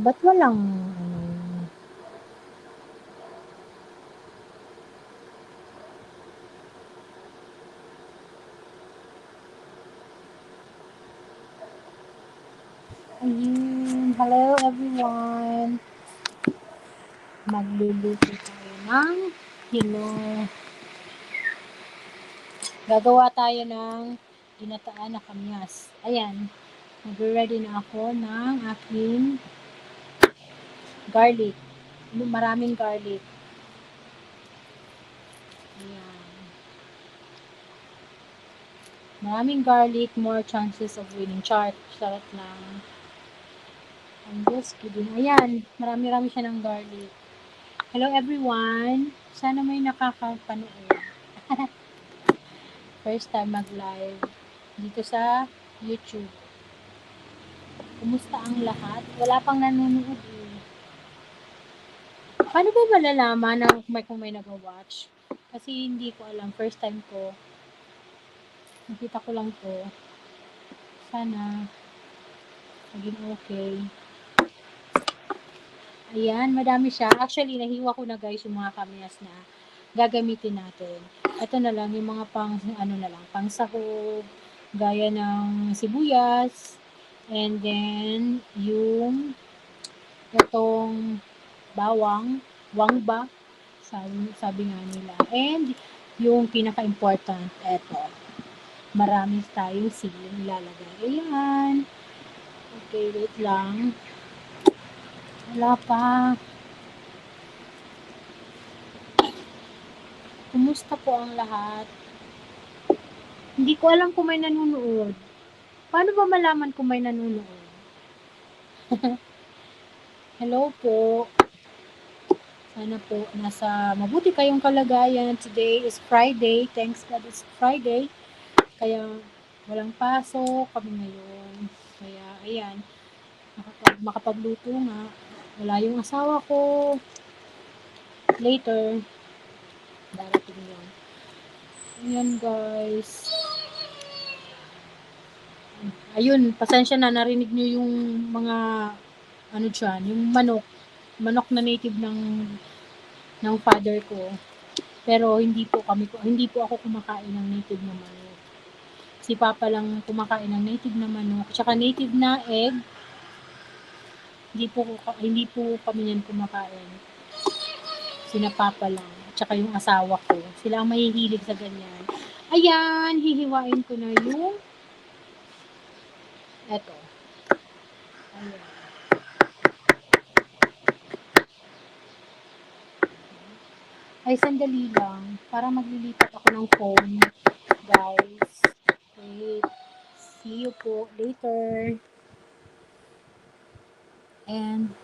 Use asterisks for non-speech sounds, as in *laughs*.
Ba't walang ano? Ayun. Hello everyone. Magluluto tayo ng hilo. Gagawa tayo ng ginataan na kamyas. Ayan. Nagre-ready na ako ng aking garlic. Maraming garlic. Ayan. Maraming garlic, more chances of winning. Chart. Charot lang. I'm just kidding. Ayan. Marami-rami siya ng garlic. Hello everyone. Sana may nakakapanood. *laughs* First time mag-live dito sa YouTube. Kumusta ang lahat? Wala pang nanonood eh. Paano ba malalaman na may, kung may nag-watch? Kasi hindi ko alam. First time ko. Nakita ko lang to. Sana maging okay. Ayan, madami siya. Actually, nahiwa ko na guys yung mga kamyas na gagamitin natin. Ito na lang, yung mga pang, ano na lang, pang sahog, gaya ng sibuyas, and then, yung, itong bawang, wangba, sabi, sabi nga nila. And, yung pinaka-important, eto, marami tayong siling ilalagay. Ayan. Okay, wait lang. Wala pa. Kumusta po ang lahat? Hindi ko alam kung may nanonood. Paano ba malaman kung may nanonood? *laughs* Hello po. Sana po nasa mabuti kayong kalagayan. Today is Friday. Thanks God it's Friday. Kaya walang pasok kami ngayon. Kaya ayan. Makapag, makapagluto nga. Wala yung asawa ko. Later, darating yun. Ayan guys. Ayun, pasensya na narinig nyo yung mga ano dyan, yung manok. Manok na native ng ng father ko. Pero hindi po kami hindi po ako kumakain ng native na manok. Si Papa lang kumakain ng native na manok, tsaka native na egg. Hindi po hindi po kami niyan kumakain. Sina lang, tsaka yung asawa ko. Sila ang mahihilig sa ganyan. Ayan, hihiwain ko na yung eto. Ayan. Ay, sandali lang. Para maglilipat ako ng phone. Guys. Wait. See you po later. and